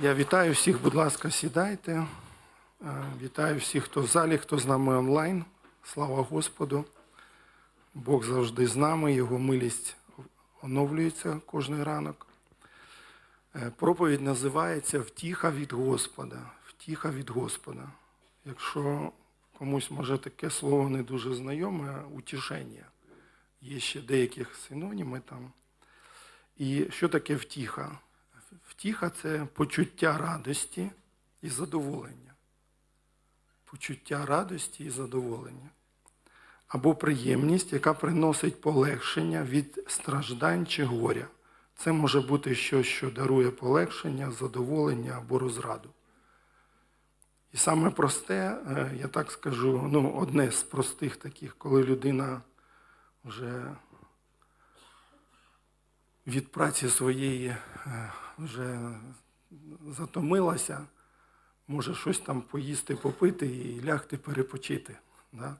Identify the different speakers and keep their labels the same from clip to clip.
Speaker 1: Я вітаю всіх, будь ласка, сідайте. Е, Вітаю всіх, хто в залі, хто з нами онлайн. Слава Господу. Бог завжди з нами, Його милість оновлюється кожний ранок. Е, Проповідь називається Втіха від Господа. Втіха від Господа. Якщо комусь може таке слово не дуже знайоме, утішення. Є ще деякі синоніми там. І що таке втіха? Втіха це почуття радості і задоволення. Почуття радості і задоволення. Або приємність, яка приносить полегшення від страждань чи горя. Це може бути щось, що дарує полегшення, задоволення або розраду. І саме просте, е, я так скажу, ну, одне з простих таких, коли людина вже від праці своєї е, вже затомилася, може щось там поїсти, попити і лягти перепочити. Да?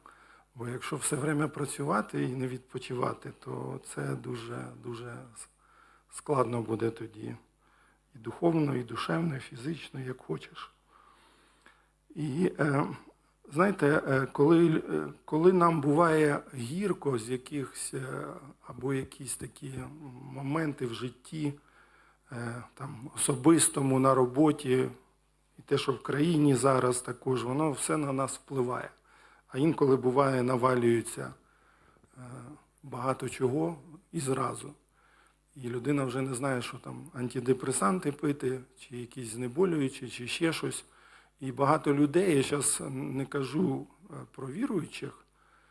Speaker 1: Бо якщо все время працювати і не відпочивати, то це дуже, дуже складно буде тоді. І духовно, і душевно, і фізично, як хочеш. І е, знаєте, е, коли, е, коли нам буває гірко з якихось е, або якісь такі моменти в житті, там, особистому на роботі, і те, що в країні зараз також, воно все на нас впливає. А інколи буває, навалюється багато чого і зразу. І людина вже не знає, що там антидепресанти пити, чи якісь знеболюючі, чи ще щось. І багато людей, я зараз не кажу е, про віруючих,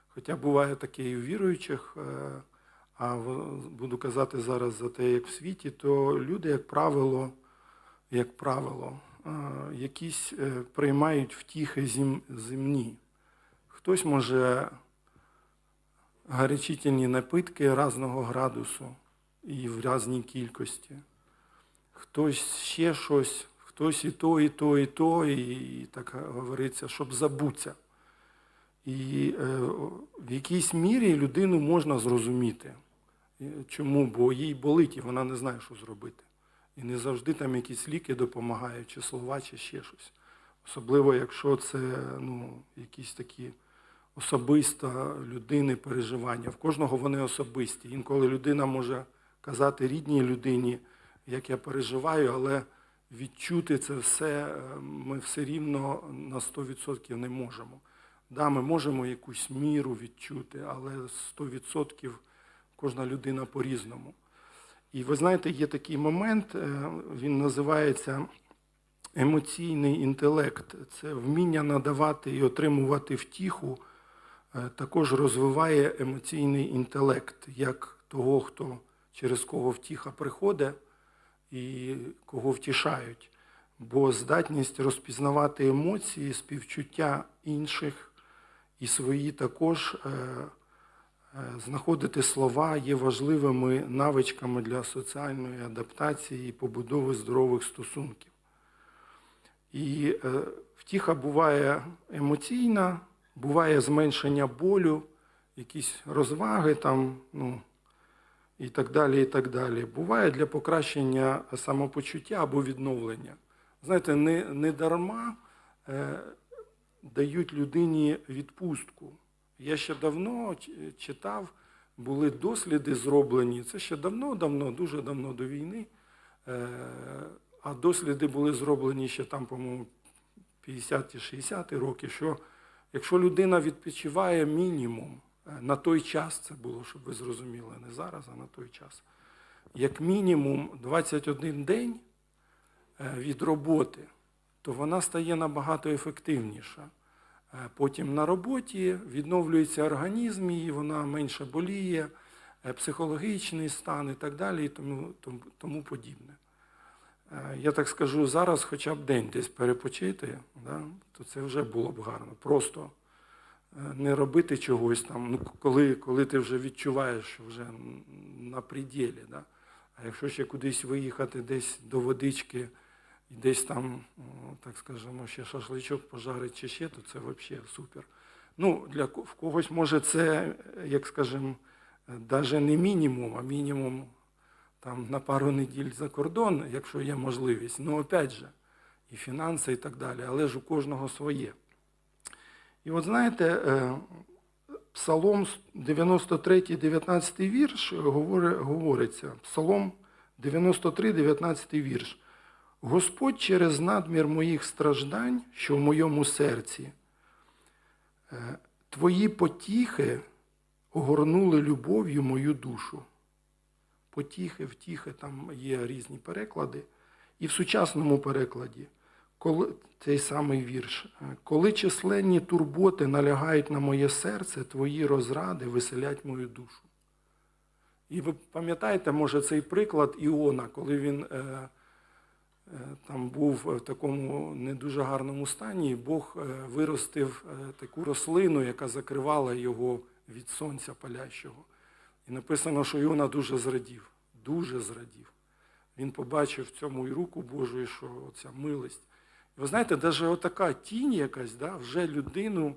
Speaker 1: хоча буває таке і у віруючих, е, а буду казати зараз за те, як в світі, то люди, як правило, як правило, е, якісь приймають втіхи зем- земні. Хтось може гарячительні напитки різного градусу і в різній кількості. Хтось ще щось, хтось і то, і то, і то, і так говориться, щоб забутися. І е, в якійсь мірі людину можна зрозуміти. Чому? Бо їй болить, і вона не знає, що зробити. І не завжди там якісь ліки допомагають, чи слова, чи ще щось. Особливо, якщо це ну, якісь такі особиста людини переживання. В кожного вони особисті. Інколи людина може казати рідній людині, як я переживаю, але відчути це все е, ми все рівно на 100% не можемо. Да, ми можемо якусь міру відчути, але 100% кожна людина по-різному. І ви знаєте, є такий момент, е, він називається емоційний інтелект. Це вміння надавати і отримувати втіху, е, також розвиває емоційний інтелект, як того, хто через кого втіха приходить і кого втішають. Бо здатність розпізнавати емоції, співчуття інших і свої також е, е, знаходити слова є важливими навичками для соціальної адаптації і побудови здорових стосунків. І е, втіха буває емоційна, буває зменшення болю, якісь розваги там, ну, і так далі, і так далі. Буває для покращення самопочуття або відновлення. Знаєте, не, не дарма е, дають людині відпустку. Я ще давно читав, були досліди зроблені, це ще давно-давно, дуже давно до війни. Е, а досліди були зроблені ще там, по-моєму, 50-60 роки, що якщо людина відпочиває мінімум, на той час це було, щоб ви зрозуміли, не зараз, а на той час, як мінімум 21 день е, від роботи, то вона стає набагато ефективніша. Е, Потім на роботі відновлюється організм, і вона менше боліє, е, психологічний стан і так далі, і тому, тому, тому подібне. Е, Я так скажу, зараз хоча б день десь перепочити, да, то це вже було б гарно. Просто е, не робити чогось там, ну, коли, коли ти вже відчуваєш, що вже на пределі. Да. А якщо ще кудись виїхати десь до водички і десь там, так скажемо, ще шашличок пожарить чи ще, то це взагалі супер. Ну, для в когось може це, як скажемо, навіть не мінімум, а мінімум там на пару неділь за кордон, якщо є можливість. Ну, опять же, і фінанси, і так далі, але ж у кожного своє. І от знаєте, е, Псалом 93, 19 вірш говориться. Псалом 93, 19 вірш. Господь через надмір моїх страждань, що в моєму серці, е, твої потіхи огорнули любов'ю мою душу. Потіхи, втіхи, там є різні переклади. І в сучасному перекладі коли, цей самий вірш. Коли численні турботи налягають на моє серце, твої розради веселять мою душу. І ви пам'ятаєте, може, цей приклад Іона, коли він е, е, там був в такому не дуже гарному стані, і Бог е, виростив е, таку рослину, яка закривала його від сонця палящого. І написано, що Іона дуже зрадів, дуже зрадів. Він побачив в цьому і руку Божу, і що ця милость. Ви знаєте, навіть отака тінь якась да, вже людину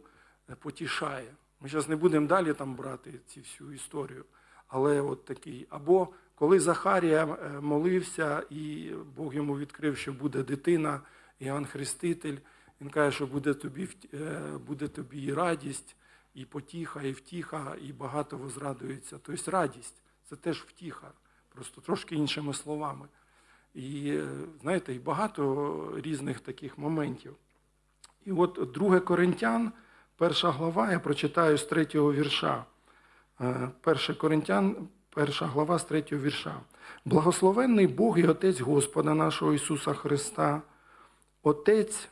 Speaker 1: е, потішає. Ми зараз не будемо далі там брати цю всю історію. Але от такий. Або коли Захарія е, молився, і Бог йому відкрив, що буде дитина, Іоанн Хреститель, він каже, що буде тобі, е, буде тобі і радість, і потіха, і втіха, і багато возрадується. Тобто радість це теж втіха, просто трошки іншими словами. І знаєте, і багато різних таких моментів. І от 2 Коринтян, перша глава, я прочитаю з третього вірша. Е, 1 Коринтян, перша глава з третього вірша. Благословенний Бог і Отець Господа нашого Ісуса Христа, Отець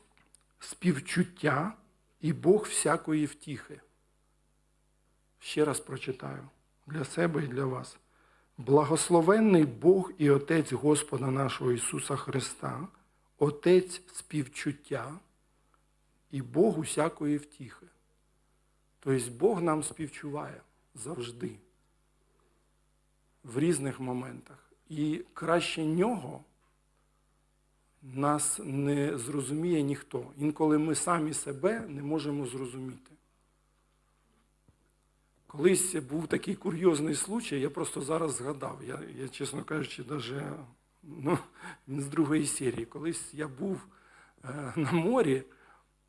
Speaker 1: співчуття і Бог всякої втіхи. Ще раз прочитаю для себе і для вас. Благословенний Бог і Отець Господа нашого Ісуса Христа, Отець співчуття і Бог усякої втіхи. Тобто Бог нам співчуває завжди, в різних моментах. І краще нього нас не зрозуміє ніхто. Інколи ми самі себе не можемо зрозуміти. Колись був такий курйозний случай, я просто зараз згадав. Я, я чесно кажучи, даже, ну, з другої серії. Колись я був е, на морі,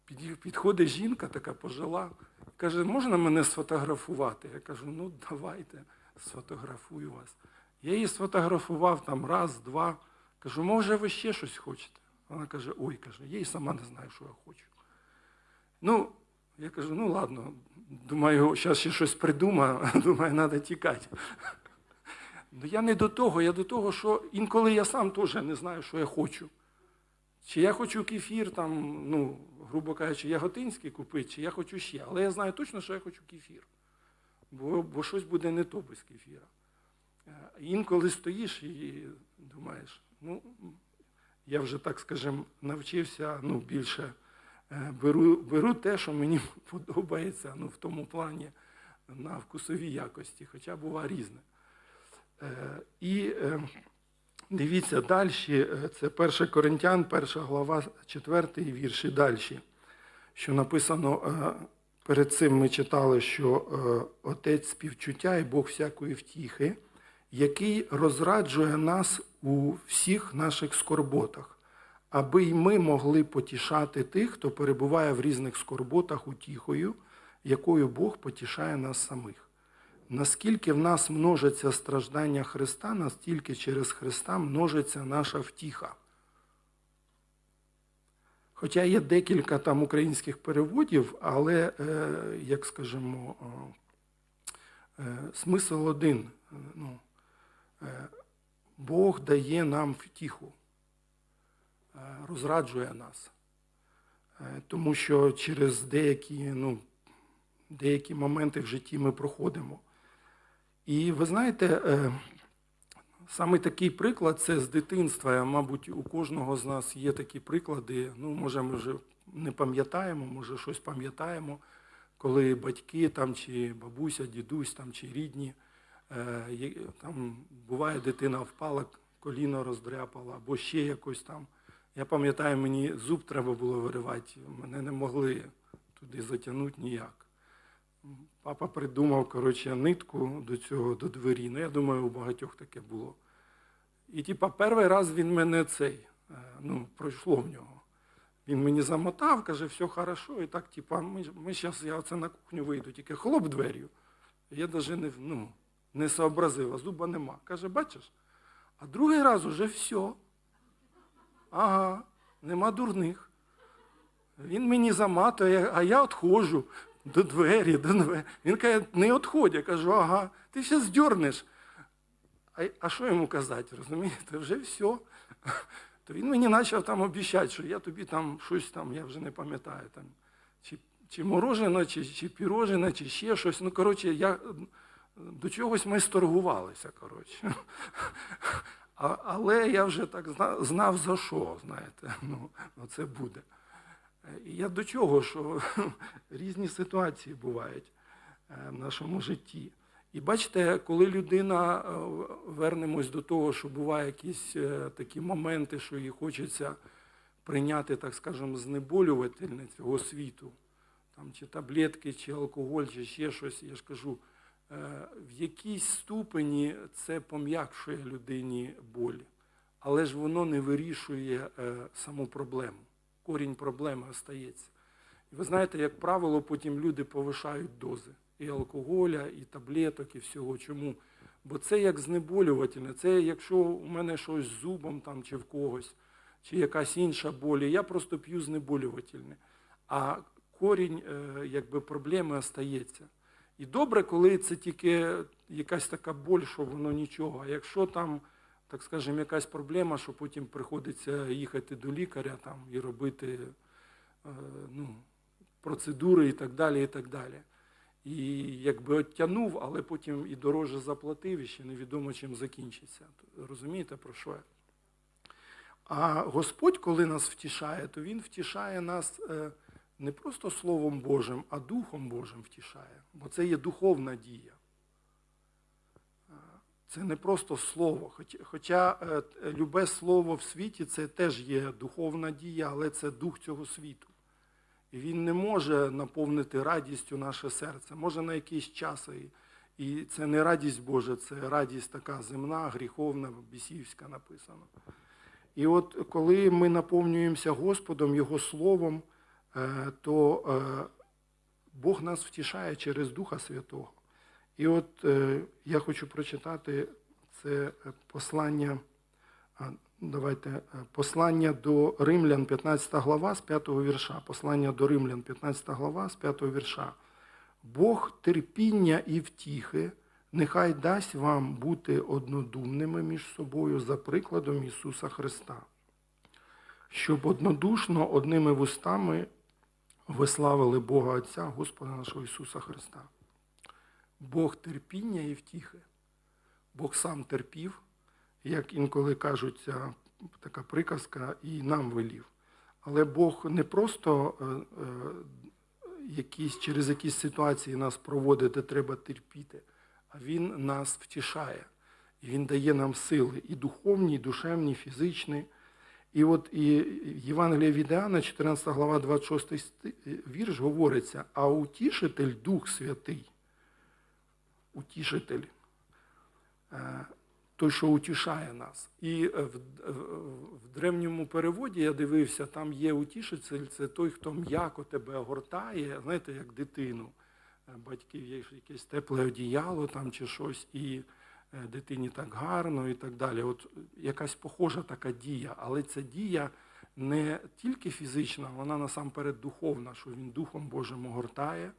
Speaker 1: під, підходить жінка така пожила, каже, можна мене сфотографувати? Я кажу, ну давайте, сфотографую вас. Я її сфотографував там раз, два. Кажу, може, ви ще щось хочете? Вона каже, ой, каже, я і сама не знаю, що я хочу. Ну, я кажу, ну ладно, думаю, зараз ще щось придумаю, думаю, треба тікати. Ну я не до того, я до того, що інколи я сам теж не знаю, що я хочу. Чи я хочу кефір, там, ну, грубо кажучи, яготинський купити, чи я хочу ще. Але я знаю точно, що я хочу кефір. Бо, бо щось буде не то без кефіра. Е, Інколи стоїш і думаєш, ну, я вже, так скажемо, навчився ну, більше беру, беру те, що мені подобається ну, в тому плані на вкусовій якості, хоча буває різне. Е, І е, дивіться далі, це 1 Коринтян, перша глава, 4 вірш і далі, що написано, е, перед цим ми читали, що е, Отець співчуття і Бог всякої втіхи, який розраджує нас у всіх наших скорботах, аби й ми могли потішати тих, хто перебуває в різних скорботах утіхою, якою Бог потішає нас самих. Наскільки в нас множиться страждання Христа, настільки через Христа множиться наша втіха. Хоча є декілька там українських переводів, але, е, як скажемо, е, е, смисл один. Ну, Бог дає нам втіху, розраджує нас. Е, Тому що через деякі, ну, деякі моменти в житті ми проходимо. І ви знаєте, е, саме такий приклад це з дитинства. Мабуть, у кожного з нас є такі приклади. Ну, може, ми вже не пам'ятаємо, може, щось пам'ятаємо, коли батьки там, чи бабуся, дідусь там, чи рідні, е, там буває, дитина впала, коліно роздряпала, або ще якось там. Я пам'ятаю, мені зуб треба було виривати, мене не могли туди затягнути ніяк. Папа придумав коротше, нитку до цього, до двері. Ну, я думаю, у багатьох таке було. І типа перший раз він мене цей, е, ну, пройшло в нього. Він мені замотав, каже, все хорошо, і так, типа, ми, ми зараз, я оце на кухню вийду, тільки хлоп дверю. Я навіть не, ну, не сообразив, а зуба нема. Каже, бачиш? А другий раз уже все. Ага, нема дурних. Він мені заматує, а я відходжу до двері, до двері. Він каже, не відходь. Я кажу, ага, ти ще здернеш. А, що йому казати, розумієте? Вже все. То він мені почав там обіцяти, що я тобі там щось там, я вже не пам'ятаю, там, чи, чи морожено, чи, чи пірожено, чи ще щось. Ну, коротше, я до чогось ми сторгувалися, коротше. А, але я вже так зна- знав за що, знаєте, ну, це буде. І я до чого, що різні ситуації бувають е, в нашому житті. І бачите, коли людина, е, вернемось до того, що бувають якісь е, такі моменти, що їй хочеться прийняти, так скажемо, знеболювательне цього світу, там, чи таблетки, чи алкоголь, чи ще щось, я ж кажу, е, в якійсь ступені це пом'якшує людині боль, але ж воно не вирішує е, саму проблему. Корінь проблеми остається. Ви знаєте, як правило, потім люди повишають дози і алкоголя, і таблеток, і всього. Чому? Бо це як знеболювательне. Це якщо у мене щось з зубом там, чи в когось, чи якась інша боль, я просто п'ю знеболювательне. А корінь е, якби, проблеми остається. І добре, коли це тільки якась така боль, що воно нічого. А якщо там, так скажемо, якась проблема, що потім приходиться їхати до лікаря там, і робити е, ну, процедури і так далі, і так далі. І якби оттянув, але потім і дороже заплатив, і ще невідомо чим закінчиться. Розумієте, про що я? А Господь, коли нас втішає, то Він втішає нас е, не просто Словом Божим, а Духом Божим втішає. Бо це є духовна дія. Е, Це не просто слово. Хоча е, любе слово в світі це теж є духовна дія, але це дух цього світу. І він не може наповнити радістю наше серце. Може на якийсь час. І, це не радість Божа, це радість така земна, гріховна, бісівська написано. І от коли ми наповнюємося Господом, Його Словом, то е, Бог нас втішає через Духа Святого. І от е, я хочу прочитати це е, послання, давайте, е, послання до Римлян, 15 глава з 5 вірша. Послання до Римлян, 15 глава з 5 вірша. Бог терпіння і втіхи нехай дасть вам бути однодумними між собою за прикладом Ісуса Христа, щоб однодушно одними вустами ви славили Бога Отця, Господа нашого Ісуса Христа. Бог терпіння і втіхи. Бог сам терпів, як інколи кажуть, така приказка, і нам велів. Але Бог не просто е, е, якісь, через якісь ситуації нас проводить, де треба терпіти, а Він нас втішає. Він дає нам сили і духовні, і душевні, і фізичні. І от і Євангелія від Іоанна, 14 глава, 26 сти- вірш говориться, а утішитель Дух Святий, утішитель, е, той, що утішає нас. І е, в, в- древньому переводі я дивився, там є утішитель, це той, хто м'яко тебе огортає, знаєте, як дитину. Е, Батьків є якесь тепле одіяло там чи щось, і е, дитині так гарно і так далі. От якась похожа така дія, але ця дія не тільки фізична, вона насамперед духовна, що він Духом Божим огортає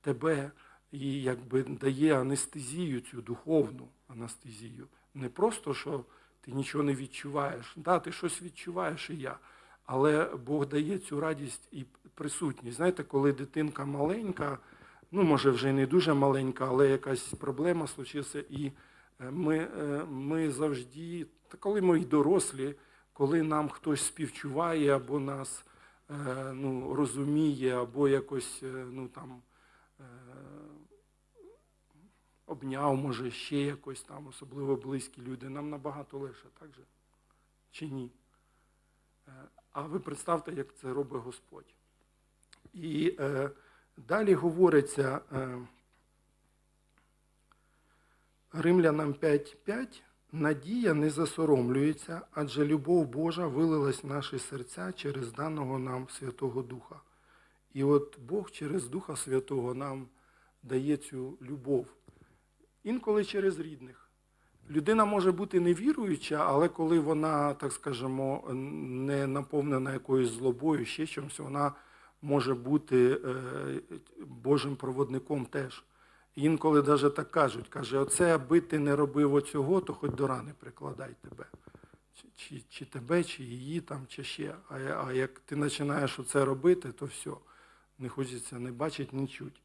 Speaker 1: тебе і якби дає анестезію, цю духовну анестезію. Не просто, що ти нічого не відчуваєш. Да, ти щось відчуваєш і я. Але Бог дає цю радість і присутність. Знаєте, коли дитинка маленька, ну може вже й не дуже маленька, але якась проблема случилася, і е, ми, е, ми завжди, та коли ми й дорослі, коли нам хтось співчуває або нас е, ну, розуміє, або якось е, ну, там, е, обняв, може, ще якось там, особливо близькі люди, нам набагато легше, так же? Чи ні? Е, А ви представте, як це робить Господь. І е, далі говориться е, Римлянам 5.5, Надія не засоромлюється, адже любов Божа вилилась в наші серця через даного нам Святого Духа. І от Бог через Духа Святого нам дає цю любов. Інколи через рідних. Людина може бути невіруюча, але коли вона, так скажемо, не наповнена якоюсь злобою, ще чимось, вона може бути е, Божим проводником теж. Інколи навіть так кажуть, каже, оце аби ти не робив оцього, то хоч до рани прикладай тебе. Чи, чи, чи тебе, чи її там, чи ще. А, а як ти починаєш оце робити, то все. Не хочеться не бачити, не чуть.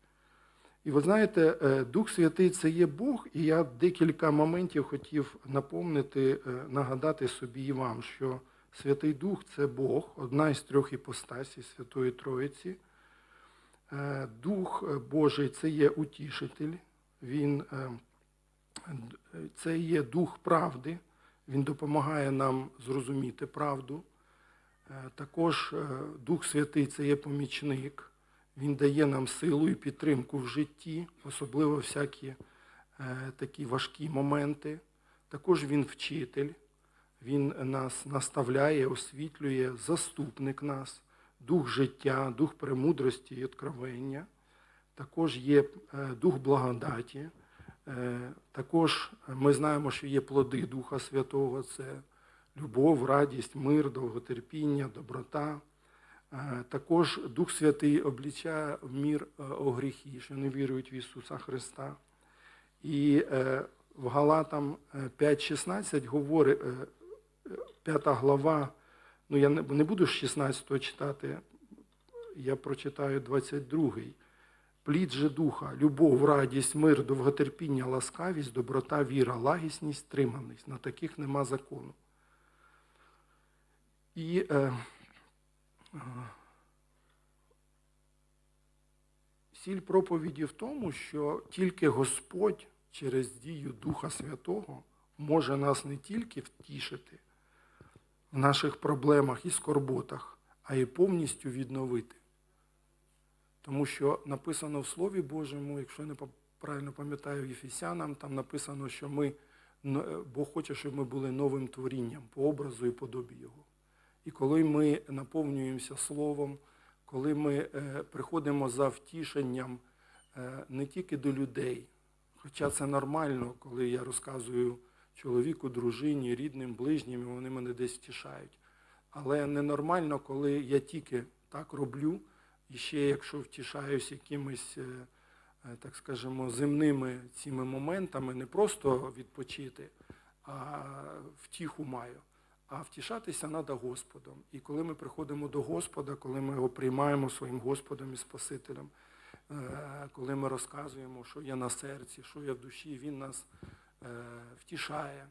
Speaker 1: І ви знаєте, е, Дух Святий це є Бог, і я декілька моментів хотів напомнити, е, нагадати собі і вам, що Святий Дух це Бог, одна із трьох іпостасій Святої Троїці. Е, Дух Божий це є утішитель, він, е, це є дух правди, він допомагає нам зрозуміти правду. Е, Також Дух Святий це є помічник, він дає нам силу і підтримку в житті, особливо всякі такі важкі моменти. Також він вчитель, він нас наставляє, освітлює, заступник нас, дух життя, дух премудрості і откровення. Також є е, дух благодаті. Е, Також ми знаємо, що є плоди Духа Святого це любов, радість, мир, довготерпіння, доброта. Е, Також Дух Святий облічає мір о гріхи, що не вірують в Ісуса Христа. І в Галатам е, 5.16 говорить, е, е, 5 глава, ну я не буду з 16 читати, я прочитаю 22-й. Плід же духа, любов, радість, мир, довготерпіння, ласкавість, доброта, віра, лагісність, триманість. На таких нема закону. І е, е, сіль проповіді в тому, що тільки Господь через дію Духа Святого може нас не тільки втішити наших проблемах і скорботах, а й повністю відновити. Тому що написано в Слові Божому, якщо я не правильно пам'ятаю Єфесянам, там написано, що ми, Бог хоче, щоб ми були новим творінням по образу і подобі Його. І коли ми наповнюємося Словом, коли ми е, приходимо за втішенням е, не тільки до людей, хоча це нормально, коли я розказую чоловіку, дружині, рідним, ближнім, і вони мене десь втішають. Але ненормально, коли я тільки так роблю, і ще якщо втішаюсь якимись, е, е, так скажемо, земними цими моментами, не просто відпочити, а втіху маю. А втішатися треба Господом. І коли ми приходимо до Господа, коли ми його приймаємо своїм Господом і Спасителем, е, коли ми розказуємо, що є на серці, що є в душі, Він нас втішає,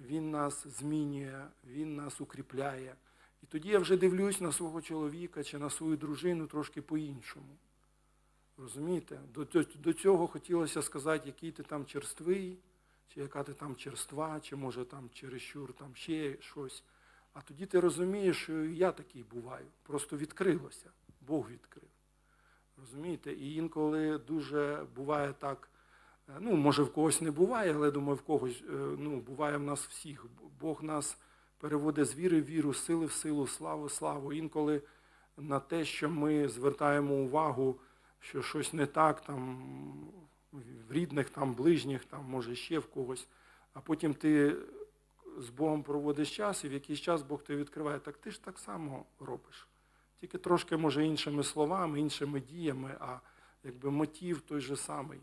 Speaker 1: Він нас змінює, Він нас укріпляє. І тоді я вже дивлюсь на свого чоловіка чи на свою дружину трошки по-іншому. Розумієте? До, цього хотілося сказати, який ти там черствий, чи яка ти там черства, чи може там чересчур там ще щось. А тоді ти розумієш, що я такий буваю. Просто відкрилося. Бог відкрив. Розумієте? І інколи дуже буває так, е, ну, може, в когось не буває, але думаю, в когось е, ну, буває в нас всіх. Бог нас переводить з віри в віру, сили в силу, славу славу. Інколи на те, що ми звертаємо увагу, що щось не так там в рідних, там, ближніх, там, може ще в когось, а потім ти з Богом проводиш час, і в якийсь час Бог тебе відкриває, так ти ж так само робиш. Тільки трошки, може, іншими словами, іншими діями, а якби мотив той же самий.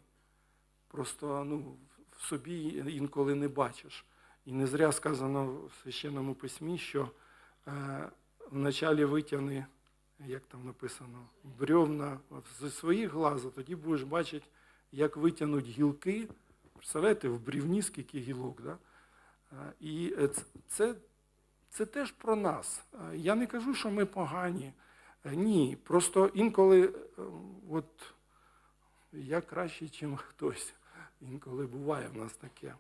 Speaker 1: Просто ну, в собі інколи не бачиш. І не зря сказано в священному письмі, що е, вначалі витягни, як там написано, бревна зі своїх глаз, тоді будеш бачити, як витягнуть гілки. Представляєте, в брівні скільки гілок. Да? Е, І це, це теж про нас. Е, Я не кажу, що ми погані. Е, Ні, просто інколи е, от, я краще, ніж хтось. Інколи буває в нас таке.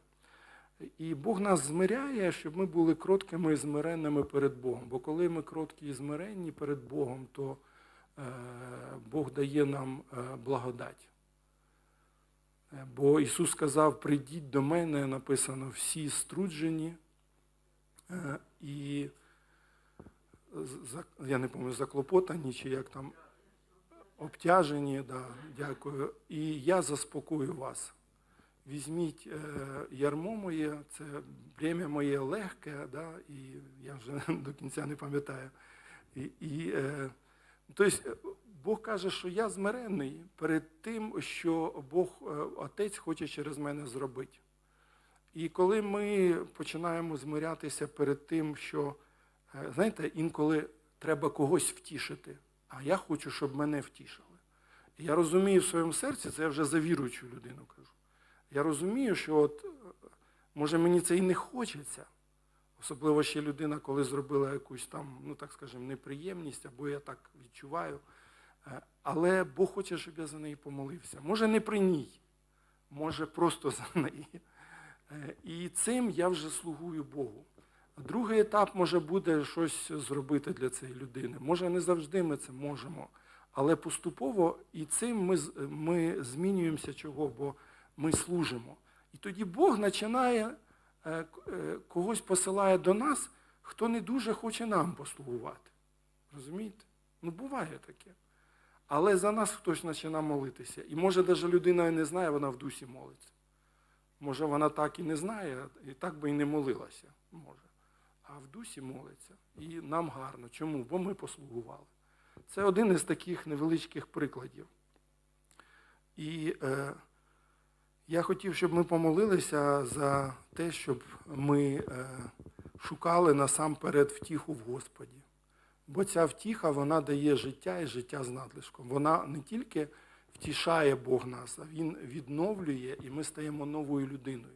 Speaker 1: І Бог нас змиряє, щоб ми були кроткими і змиренними перед Богом. Бо коли ми кроткі і змиренні перед Богом, то е, Бог дає нам е, благодать. Е, Бо Ісус сказав: прийдіть до мене, написано, всі струджені і я не пам'ятаю, заклопотані, чи як там обтяжені, да, дякую. І я заспокою вас. Візьміть е, ярмо моє, це бремя моє легке, да, і я вже до кінця не пам'ятаю. І, і, е, тобто, Бог каже, що я змирений перед тим, що Бог е, Отець хоче через мене зробити. І коли ми починаємо змирятися перед тим, що, е, знаєте, інколи треба когось втішити, а я хочу, щоб мене втішили. Я розумію в своєму серці, це я вже за віруючу людину кажу. Я розумію, що от, е, може мені це і не хочеться. Особливо ще людина, коли зробила якусь там, ну так скажемо, неприємність, або я так відчуваю. Е, Але Бог хоче, щоб я за неї помолився. Може, не при ній, може просто за неї. Е, І цим я вже слугую Богу. Другий етап може буде щось зробити для цієї людини. Може, не завжди ми це можемо, але поступово і цим ми, ми змінюємося чого, бо ми служимо. І тоді Бог починає е, е, когось посилає до нас, хто не дуже хоче нам послугувати. Розумієте? Ну, буває таке. Але за нас хтось починає молитися. І може навіть людина і не знає, вона в дусі молиться. Може, вона так і не знає, і так би і не молилася. Може. А в дусі молиться. І нам гарно. Чому? Бо ми послугували. Це один із таких невеличких прикладів. І е, я хотів, щоб ми помолилися за те, щоб ми е, шукали насамперед втіху в Господі. Бо ця втіха, вона дає життя і життя з надлишком. Вона не тільки втішає Бог нас, а Він відновлює, і ми стаємо новою людиною.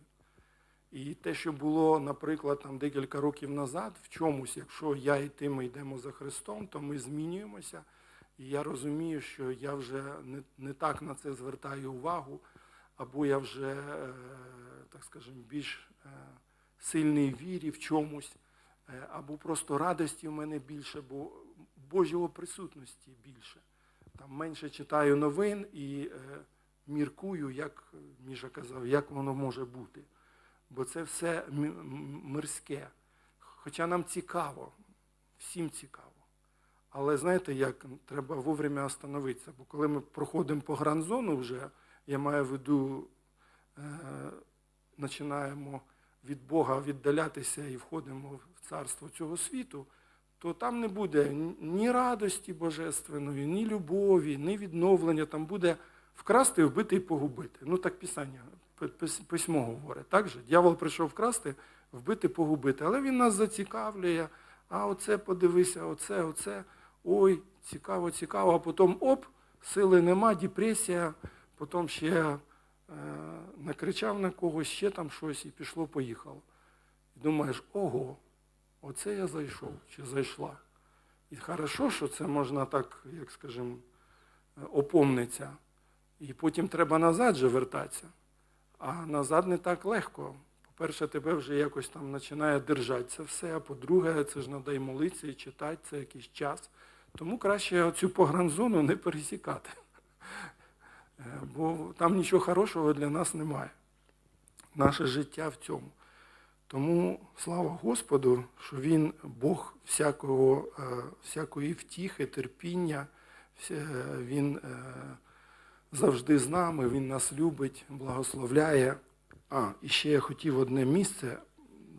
Speaker 1: І те, що було, наприклад, там декілька років назад, в чомусь, якщо я і ти ми йдемо за Христом, то ми змінюємося. І я розумію, що я вже не, не так на це звертаю увагу, або я вже, е, так скажемо, більш е, сильний вірі в чомусь, е, або просто радості в мене більше, бо Божого присутності більше. Там менше читаю новин і міркую, як Міша казав, як воно може бути. Бо це все мирське. Хоча нам цікаво, всім цікаво. Але знаєте, як треба вовремя остановитися. Бо коли ми проходимо по гранзону вже, я маю в виду, е, починаємо від Бога віддалятися і входимо в царство цього світу, то там не буде ні радості божественної, ні любові, ні відновлення. Там буде вкрасти, вбити і погубити. Ну так Писання, письмо говорить. Так же? Дьявол прийшов вкрасти, вбити, погубити. Але він нас зацікавлює. А оце подивися, оце, оце. Ой, цікаво, цікаво. А потім оп, сили нема, депресія, потім ще е, накричав на когось, ще там щось і пішло, поїхало. І думаєш, ого, оце я зайшов чи зайшла. І хорошо, що це можна так, як скажімо, опомниться. І потім треба назад же вертатися. А назад не так легко. По-перше, тебе вже якось там починає держати це все, а по-друге, це ж треба і молитися, і читати, це якийсь час. Тому краще оцю погранзону не пересікати. Е, Бо там нічого хорошого для нас немає. Наше життя в цьому. Тому слава Господу, що Він Бог всякого, е, всякої втіхи, терпіння, Він е, завжди з нами, Він нас любить, благословляє. А, і ще я хотів одне місце,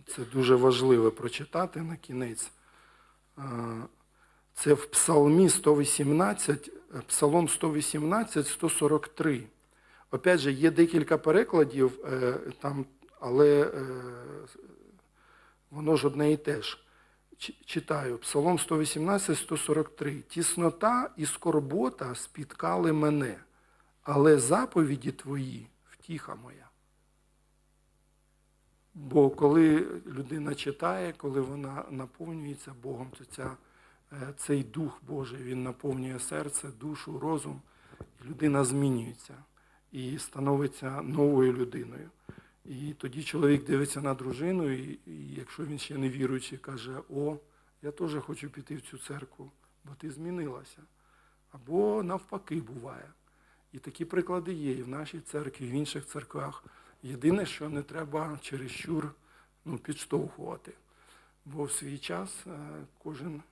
Speaker 1: це дуже важливо прочитати на кінець. Е, Це в Псалмі 118, е, Псалом 118, 143. Опять же, є декілька перекладів, е, там, але е, воно ж одне і те ж. Читаю, Псалом 118, 143. Тіснота і скорбота спіткали мене, але заповіді твої втіха моя. Бо коли людина читає, коли вона наповнюється Богом, то ця, цей Дух Божий він наповнює серце, душу, розум, і людина змінюється і становиться новою людиною. І тоді чоловік дивиться на дружину, і, і якщо він ще не віруючий, каже: О, я теж хочу піти в цю церкву, бо ти змінилася. Або навпаки буває. І такі приклади є і в нашій церкві, і в інших церквах. Єдине, що не треба чересчур ну, підштовхувати. Бо в свій час е, кожен е,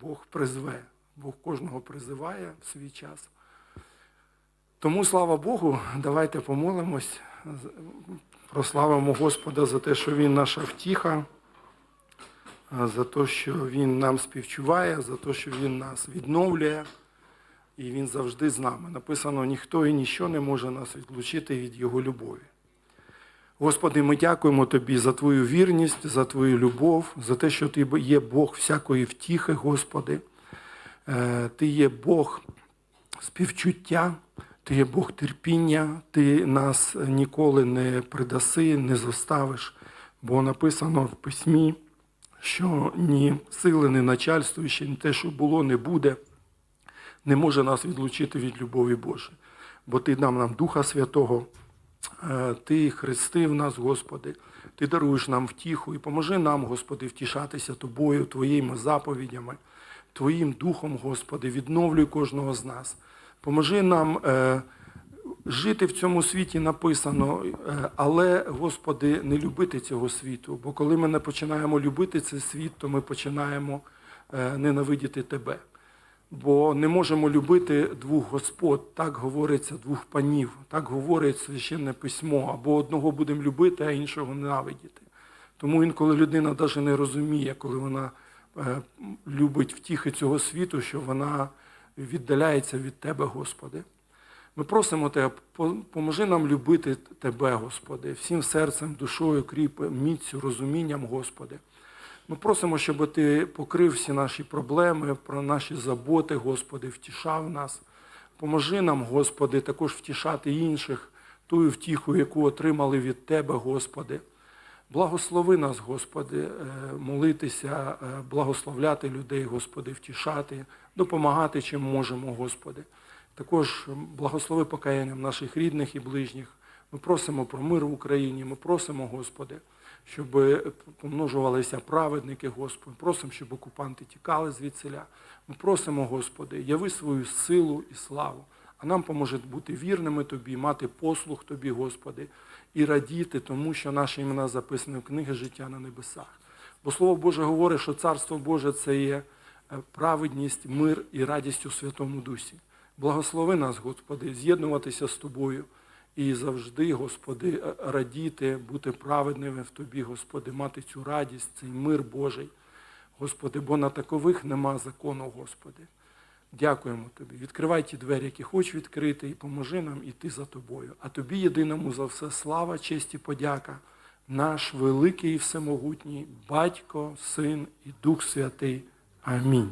Speaker 1: Бог призве, Бог кожного призиває в свій час. Тому, слава Богу, давайте помолимось, прославимо Господа за те, що Він наша втіха, за те, що Він нам співчуває, за те, що Він нас відновлює, і Він завжди з нами. Написано, ніхто і ніщо не може нас відлучити від Його любові. Господи, ми дякуємо Тобі за Твою вірність, за Твою любов, за те, що Ти є Бог всякої втіхи, Господи. Е, Ти є Бог співчуття, Ти є Бог терпіння, Ти нас ніколи не придаси, не зоставиш, бо написано в письмі, що ні сили, ні начальство, ще ні те, що було, не буде, не може нас відлучити від любові Божої. Бо Ти дав нам Духа Святого, Ти хрестив нас, Господи, Ти даруєш нам втіху і поможи нам, Господи, втішатися Тобою, Твоїми заповідями, Твоїм Духом, Господи, відновлюй кожного з нас. Поможи нам е, жити в цьому світі написано, е, але, Господи, не любити цього світу. Бо коли ми не починаємо любити цей світ, то ми починаємо е, ненавидіти Тебе. Бо не можемо любити двох господ, так говориться, двох панів, так говорить священне письмо, або одного будемо любити, а іншого ненавидіти. Тому інколи людина навіть не розуміє, коли вона е, любить втіхи цього світу, що вона віддаляється від Тебе, Господи. Ми просимо Тебе, поможи нам любити Тебе, Господи, всім серцем, душою, кріпом, міцю, розумінням, Господи. Ми просимо, щоб Ти покрив всі наші проблеми, про наші заботи, Господи, втішав нас. Поможи нам, Господи, також втішати інших, тую втіху, яку отримали від Тебе, Господи. Благослови нас, Господи, е, молитися, е, благословляти людей, Господи, втішати, допомагати, чим можемо, Господи. Також благослови покаянням наших рідних і ближніх. Ми просимо про мир в Україні, ми просимо, Господи, щоб помножувалися праведники, Господи. Просимо, щоб окупанти тікали звідсиля. Ми просимо, Господи, яви свою силу і славу. А нам поможе бути вірними Тобі, мати послух Тобі, Господи, і радіти тому, що наші імена записані в книги життя на небесах. Бо Слово Боже говорить, що Царство Боже це є е, праведність, мир і радість у Святому Дусі. Благослови нас, Господи, з'єднуватися з Тобою і завжди, Господи, е, радіти, бути праведними в Тобі, Господи, мати цю радість, цей мир Божий. Господи, бо на такових нема закону, Господи. Дякуємо Тобі. Відкривай ті двері, які хочеш відкрити, і поможи нам іти за Тобою. А Тобі єдиному за все слава, честь і подяка, наш великий і всемогутній Батько, Син і Дух Святий. Амінь.